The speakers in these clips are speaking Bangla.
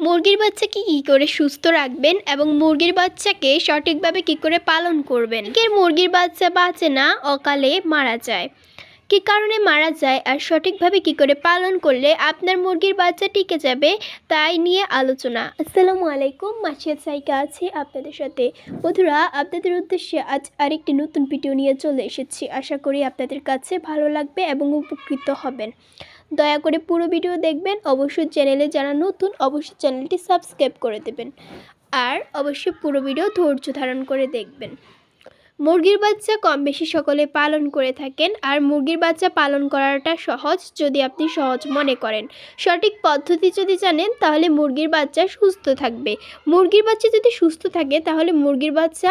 মুরগির বাচ্চাকে কী করে সুস্থ রাখবেন এবং মুরগির বাচ্চাকে সঠিকভাবে কী করে পালন করবেন? অনেকের মুরগির বাচ্চা বাঁচে না, অকালে মারা যায়। কী কারণে মারা যায় আর সঠিকভাবে কী করে পালন করলে আপনার মুরগির বাচ্চা টিকে যাবে, তাই নিয়ে আলোচনা। আসসালামু আলাইকুম মাসিয়া সাইকা আছে আপনাদের সাথে। বন্ধুরা, আপনাদের উদ্দেশ্যে আজ আরেকটি নতুন ভিডিও নিয়ে চলে এসেছি। আশা করি আপনাদের কাছে ভালো লাগবে এবং উপকৃত হবেন। দয়া করে পুরো ভিডিও দেখবেন। অবশ্যই চ্যানেলে যারা নতুন, অবশ্যই চ্যানেলটি সাবস্ক্রাইব করে দেবেন। আর অবশ্যই পুরো ভিডিও ধৈর্য ধারণ করে দেখবেন। মুরগির বাচ্চা কম বেশি সকলে পালন করে থাকেন, আর মুরগির বাচ্চা পালন করাটা সহজ যদি আপনি সহজ মনে করেন। সঠিক পদ্ধতি যদি জানেন, তাহলে মুরগির বাচ্চা সুস্থ থাকবে। মুরগির বাচ্চা যদি সুস্থ থাকে, তাহলে মুরগির বাচ্চা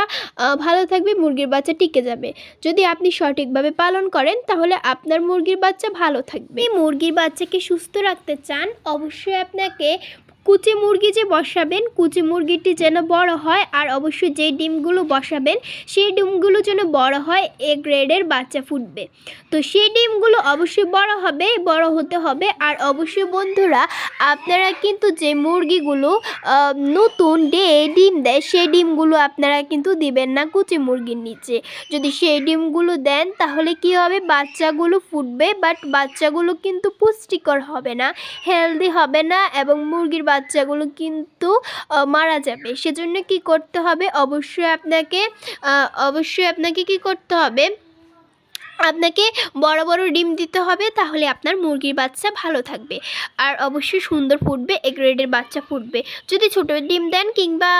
ভালো থাকবে, মুরগির বাচ্চা টিকে যাবে। যদি আপনি সঠিকভাবে পালন করেন, তাহলে আপনার মুরগির বাচ্চা ভালো থাকবে। মুরগির বাচ্চাকে সুস্থ রাখতে চান, অবশ্যই আপনাকে কুচি মুরগি যে বসাবেন, কুচি মুরগিটি যেন বড় হয় আর অবশ্যই যে ডিমগুলো বসাবেন, সেই ডিমগুলো যেন বড় হয়, এ গ্রেডের বাচ্চা ফুটবে। তো সেই ডিমগুলো অবশ্যই বড় হবে, বড় হতে হবে। আর অবশ্যই বন্ধুরা, আপনারা কিন্তু যে মুরগিগুলো নতুন ডে ডিম দেয়, সেই ডিমগুলো আপনারা কিন্তু দিবেন না কুচি মুরগির নিচে। যদি সেই ডিমগুলো দেন, তাহলে কি হবে? বাচ্চাগুলো ফুটবে, বাট বাচ্চাগুলো কিন্তু পুষ্টিকর হবে না, হেলদি হবে না এবং মুরগির বাচ্চাগুলো কিন্তু মারা যাবে। সেজন্য কি করতে হবে? অবশ্যই আপনাকে অবশ্যই আপনাকে কি করতে হবে? আপনাকে বড় বড় ডিম দিতে হবে, তাহলে আপনার মুরগির বাচ্চা ভালো থাকবে। আর অবশ্যই সুন্দর ফুটবে এ গ্রেডের বাচ্চা ফুটবে। যদি ছোট ডিম দেন কিংবা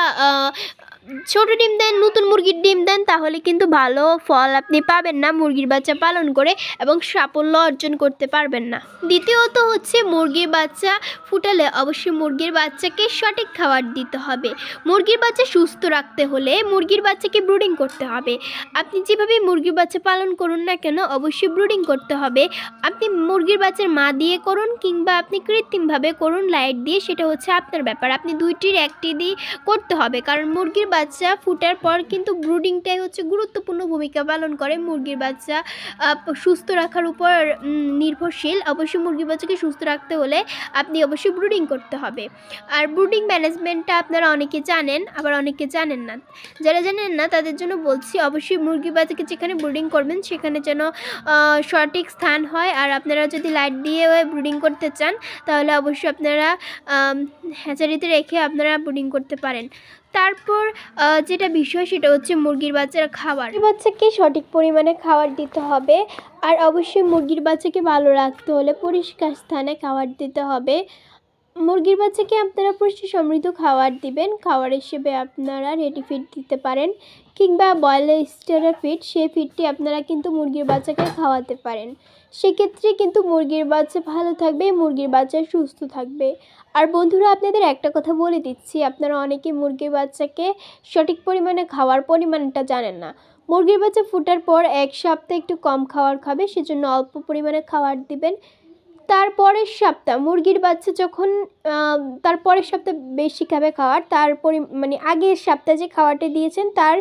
ছোট ডিম দেন, নতুন মুরগির ডিম দেন, তাহলে কিন্তু ভালো ফল আপনি পাবেন না। মুরগির বাচ্চা পালন করে এবং সাফল্য অর্জন করতে পারবেন না। দ্বিতীয়ত হচ্ছে মুরগির বাচ্চা ফুটালে অবশ্যই মুরগির বাচ্চাকে সঠিক খাবার দিতে হবে। মুরগির বাচ্চা সুস্থ রাখতে হলে মুরগির বাচ্চাকে ব্রুডিং করতে হবে। আপনি যেভাবে মুরগির বাচ্চা পালন করুন না কেন, অবশ্যই ব্রুডিং করতে হবে। আপনি মুরগির বাচ্চার মা দিয়ে করুন কিংবা আপনি কৃত্রিমভাবে করুন, লাইট দিয়ে, সেটা হচ্ছে আপনার ব্যাপার। আপনি দুইটির একটি দিয়ে করতে হবে, কারণ মুরগির বাচ্চা ফুটার পর কিন্তু ব্রুডিংটাই হচ্ছে গুরুত্বপূর্ণ ভূমিকা পালন করে। মুরগির বাচ্চা সুস্থ রাখার উপর নির্ভরশীল। অবশ্যই মুরগির বাচ্চাকে সুস্থ রাখতে হলে আপনি অবশ্যই ব্রুডিং করতে হবে। আর ব্রুডিং ম্যানেজমেন্টটা আপনারা অনেকে জানেন, আবার অনেকে জানেন না। যারা জানেন না, তাদের জন্য বলছি, অবশ্যই মুরগি বাচ্চাকে যেখানে ব্রুডিং করবেন, সেখানে যেন সঠিক স্থান হয়। আর আপনারা যদি লাইট দিয়ে ব্রুডিং করতে চান, তাহলে অবশ্যই আপনারা হ্যাচারিতে রেখে আপনারা ব্রুডিং করতে পারেন। তারপর যেটা বিষয় সেটা হচ্ছে মুরগির বাচ্চার খাবার। বাচ্চাকে সঠিক পরিমাণে খাবার দিতে হবে, আর অবশ্যই মুরগির বাচ্চাকে ভালো রাখতে হলে পরিষ্কার স্থানে খাবার দিতে হবে। মুরগির বাচ্চাকে আপনারা পুষ্টি সমৃদ্ধ খাবার দিবেন। খাবার হিসেবে আপনারা রেডি ফিড দিতে পারেন কিংবা বয়লার স্টেরা ফিড সেই ফিডটি আপনারা কিন্তু মুরগির বাচ্চাকে খাওয়াতে পারেন। সেক্ষেত্রে কিন্তু মুরগির বাচ্চা ভালো থাকবে, মুরগির বাচ্চা সুস্থ থাকবে। আর বন্ধুরা, আপনাদের একটা কথা বলে দিচ্ছি, আপনারা অনেকে মুরগির বাচ্চাকে সঠিক পরিমাণে খাওয়ার পরিমাণটা জানেন না। মুরগির বাচ্চা ফুটার পর এক সপ্তাহ একটু কম খাবার খাবে, সেজন্য অল্প পরিমাণে খাবার দিবেন। তারপরের সপ্তাহ, মুরগির বাচ্চা যখন তার পরের সপ্তাহ বেশি খাবে খাওয়ার তার পরি মানে আগের সপ্তাহে যে খাবারটা দিয়েছেন, তার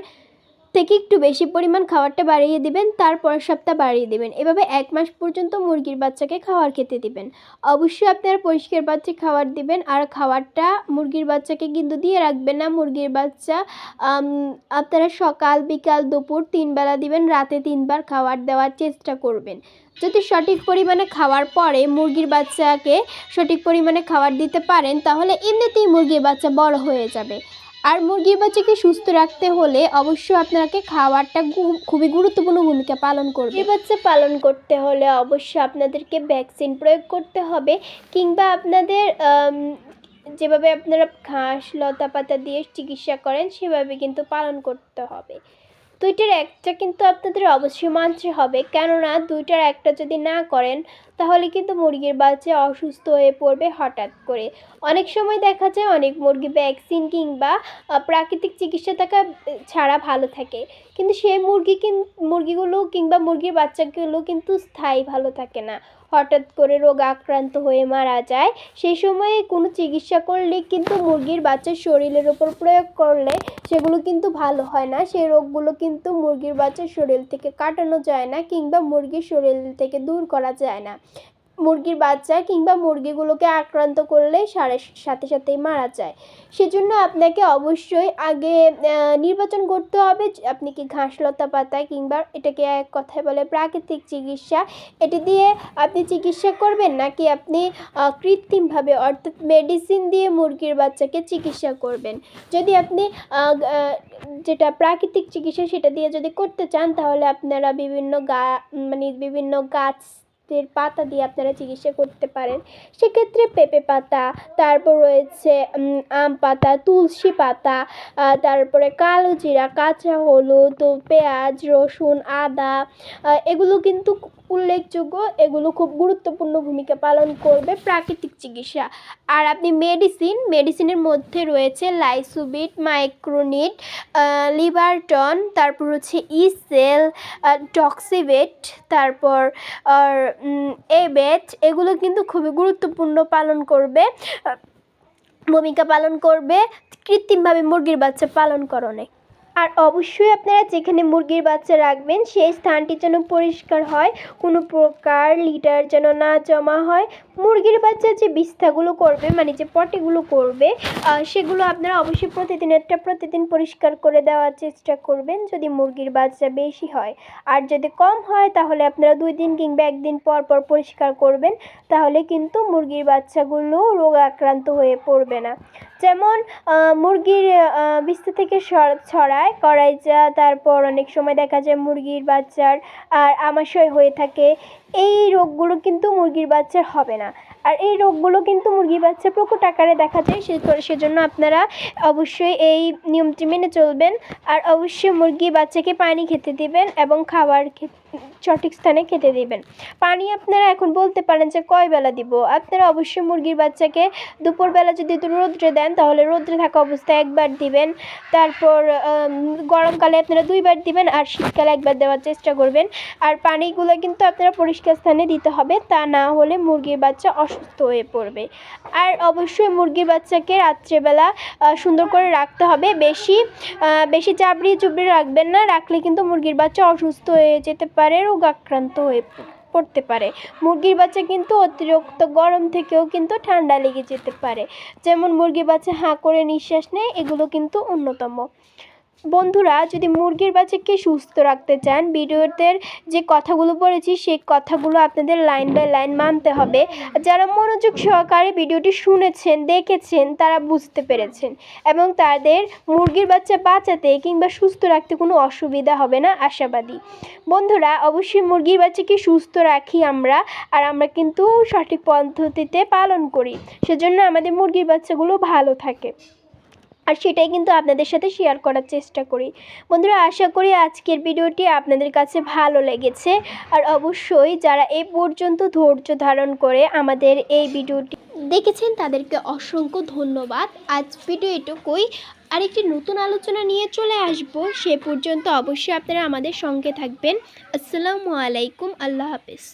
থেকে একটু বেশি পরিমাণ খাবারটা বাড়িয়ে দিবেন, তারপরের সপ্তাহ বাড়িয়ে দিবেন। এভাবে এক মাস পর্যন্ত মুরগির বাচ্চাকে খাবার খেতে দিবেন। অবশ্যই আপনারা পরিষ্কার বাচ্চা খাবার দিবেন, আর খাবারটা মুরগির বাচ্চাকে কিন্তু দিয়ে রাখবেন না। মুরগির বাচ্চা আপনারা সকাল, বিকাল, দুপুর তিন বেলা দিবেন, রাতে তিনবার খাবার দেওয়ার চেষ্টা করবেন। যদি সঠিক পরিমাণে খাওয়ার পরে মুরগির বাচ্চাকে সঠিক পরিমাণে খাবার দিতে পারেন, তাহলে এমনিতেই মুরগির বাচ্চা বড় হয়ে যাবে। আর মুরগি বাচ্চাকে সুস্থ রাখতে হলে অবশ্যই আপনাকে খাওয়ারটা খুবই গুরুত্বপূর্ণ ভূমিকা পালন করবে। মুরগির বাচ্চা পালন করতে হলে অবশ্যই আপনাদেরকে ভ্যাকসিন প্রয়োগ করতে হবে কিংবা আপনাদের যেভাবে আপনারা ঘাস লতা পাতা দিয়ে চিকিৎসা করেন সেভাবে কিন্তু পালন করতে হবে। দুইটার একটা কিন্তু আপনাদের অবশ্যই মানতে হবে। কেননা দুইটার একটা যদি না করেন, তাহলে কিন্তু মুরগির বাচ্চা অসুস্থ হয়ে পড়বে হঠাৎ করে। অনেক সময় দেখা যায় অনেক মুরগি ভ্যাকসিন কিংবা প্রাকৃতিক চিকিৎসা থাকা ছাড়া ভালো থাকে। কিন্তু সেই মুরগি মুরগিগুলো কিংবা মুরগির বাচ্চাগুলো কিন্তু স্থায়ী ভালো থাকে না। হঠাৎ করে রোগ আক্রান্ত হয়ে মারা যায় সেই সময়ে কোনো চিকিৎসা করলে কিন্তু মুরগির বাচ্চার শরীরের ওপর প্রয়োগ করলে সেগুলো কিন্তু ভালো হয় না। সেই রোগগুলো কিন্তু মুরগির বাচ্চার শরীর থেকে কাটানো যায় না কিংবা মুরগির শরীর থেকে দূর করা যায় না। মুরগির বাচ্চা কিংবা মুরগিগুলোকে আক্রান্ত করলে সারে, সাথে সাথেই মারা যায়। সেজন্য আপনাকে অবশ্যই আগে নির্বাচন করতে হবে। আপনি কি ঘাস লতা পাতা কিংবা এটাকে এক কথায় বলে প্রাকৃতিক চিকিৎসা, এটি দিয়ে আপনি চিকিৎসা করবেন নাকি আপনি কৃত্রিমভাবে অর্থাৎ মেডিসিন দিয়ে মুরগির বাচ্চাকে চিকিৎসা করবেন? যদি আপনি যেটা প্রাকৃতিক চিকিৎসা সেটা দিয়ে যদি করতে চান, তাহলে আপনারা বিভিন্ন গা মানে বিভিন্ন গাছের পাতা দিয়ে আপনারা চিকিৎসা করতে পারেন। সেক্ষেত্রে পেঁপে পাতা, তারপর রয়েছে আম পাতা, তুলসী পাতা তারপরে কালো জিরা, কাঁচা হলুদ, পেঁয়াজ, রসুন, আদা এগুলো কিন্তু উল্লেখযোগ্য, এগুলো খুব গুরুত্বপূর্ণ ভূমিকা পালন করবে প্রাকৃতিক চিকিৎসা। আর আপনি মেডিসিন, মেডিসিনের মধ্যে রয়েছে লাইসোবিট, মাইক্রোনিট লিভারটন তারপর হচ্ছে ইসেল টক্সিভেট, তারপর আর বেচ এগুলো কিন্তু খুবই গুরুত্বপূর্ণ পালন করবে ভূমিকা পালন করবে, কৃত্রিমভাবে মুরগির বাচ্চা পালনকরণে আর অবশ্যই আপনারা যেখানে মুরগির বাচ্চা রাখবেন, সেই স্থানটি যেন পরিষ্কার হয়, কোনো প্রকার লিটার যেন না জমা হয়। মুরগির বাচ্চা যে বিস্তাগুলো করবে মানে যে পটিগুলো করবে সেগুলো আপনারা অবশ্যই প্রতিদিন একটা প্রতিদিন পরিষ্কার করে দেওয়ার চেষ্টা করবেন যদি মুরগির বাচ্চা বেশি হয়। আর যদি কম হয়, তাহলে আপনারা দুই দিন কিংবা একদিন পর পর পরিষ্কার করবেন, তাহলে কিন্তু মুরগির বাচ্চাগুলো রোগ আক্রান্ত হয়ে পড়বে না। যেমন মুরগির বিস্তা থেকে সর- করাই যা তারপর অনেক সময় দেখা যায় মুরগির বাচ্চার আর আমাশয় হয়ে থাকে। এই রোগগুলো কিন্তু মুরগির বাচ্চার হবে না। আর এই রোগগুলো কিন্তু মুরগির বাচ্চা প্রকট আকারে দেখা যায়, সে সেজন্য আপনারা অবশ্যই এই নিয়মটি মেনে চলবেন। আর অবশ্যই মুরগি বাচ্চাকে পানি খেতে দিবেন এবং খাবার সঠিক স্থানে খেতে দিবেন। পানি আপনারা এখন বলতে পারেন যে কয় বেলা দিব? আপনারা অবশ্যই মুরগির বাচ্চাকে দুপুরবেলা যদি রোদ্রে দেন, তাহলে রোদ্রে থাকা অবস্থায় একবার দিবেন। তারপর গরমকালে আপনারা দুইবার দিবেন আর শীতকালে একবার দেওয়ার চেষ্টা করবেন। আর পানিগুলো কিন্তু আপনারা পরিষ্কার স্থানে দিতে হবে, তা না হলে মুরগির বাচ্চা অসুস্থ হয়ে পড়বে। আর অবশ্যই মুরগির বাচ্চাকে রাত্রেবেলা সুন্দর করে রাখতে হবে। বেশি বেশি চাবড়িয়ে চুবড়িয়ে রাখবেন না, রাখলে কিন্তু মুরগির বাচ্চা অসুস্থ হয়ে যেতে পারে, রোগ আক্রান্ত হয়ে পড়তে পারে। মুরগির বাচ্চা কিন্তু অতিরিক্ত গরম থেকেও কিন্তু ঠান্ডা লেগে যেতে পারে। যেমন মুরগির বাচ্চা হাঁ করে নিঃশ্বাস নেয়, এগুলো কিন্তু অন্যতম। বন্ধুরা, যদি মুরগির বাচ্চাকে সুস্থ রাখতে চান, ভিডিওতে যে কথাগুলো বলেছি, সেই কথাগুলো আপনাদের লাইন বাই লাইন মানতে হবে। যারা মনোযোগ সহকারে ভিডিওটি শুনেছেন, দেখেছেন, তারা বুঝতে পেরেছেন। এবং তাদের মুরগির বাচ্চা বাঁচাতে কিংবা সুস্থ রাখতে কোনো অসুবিধা হবে না, আশাবাদী। বন্ধুরা, অবশ্যই মুরগির বাচ্চাকে সুস্থ রাখি আমরা, আর আমরা কিন্তু সঠিক পদ্ধতিতে পালন করি। সেজন্য আমাদের মুরগির বাচ্চাগুলো ভালো থাকে। আর সেটাই কিন্তু আপনাদের সাথে শেয়ার করার চেষ্টা করি। বন্ধুরা, আশা করি আজকের ভিডিওটি আপনাদের কাছে ভালো লেগেছে। আর অবশ্যই যারা এ পর্যন্ত ধৈর্য ধারণ করে আমাদের এই ভিডিওটি দেখেছেন, তাদেরকে অসংখ্য ধন্যবাদ। আজ ভিডিও এটুকুই। আরেকটি নতুন আলোচনা নিয়ে চলে আসব। সে পর্যন্ত অবশ্যই আপনারা আমাদের সঙ্গে থাকবেন। আসসালামু আলাইকুম। আল্লাহ হাফেজ।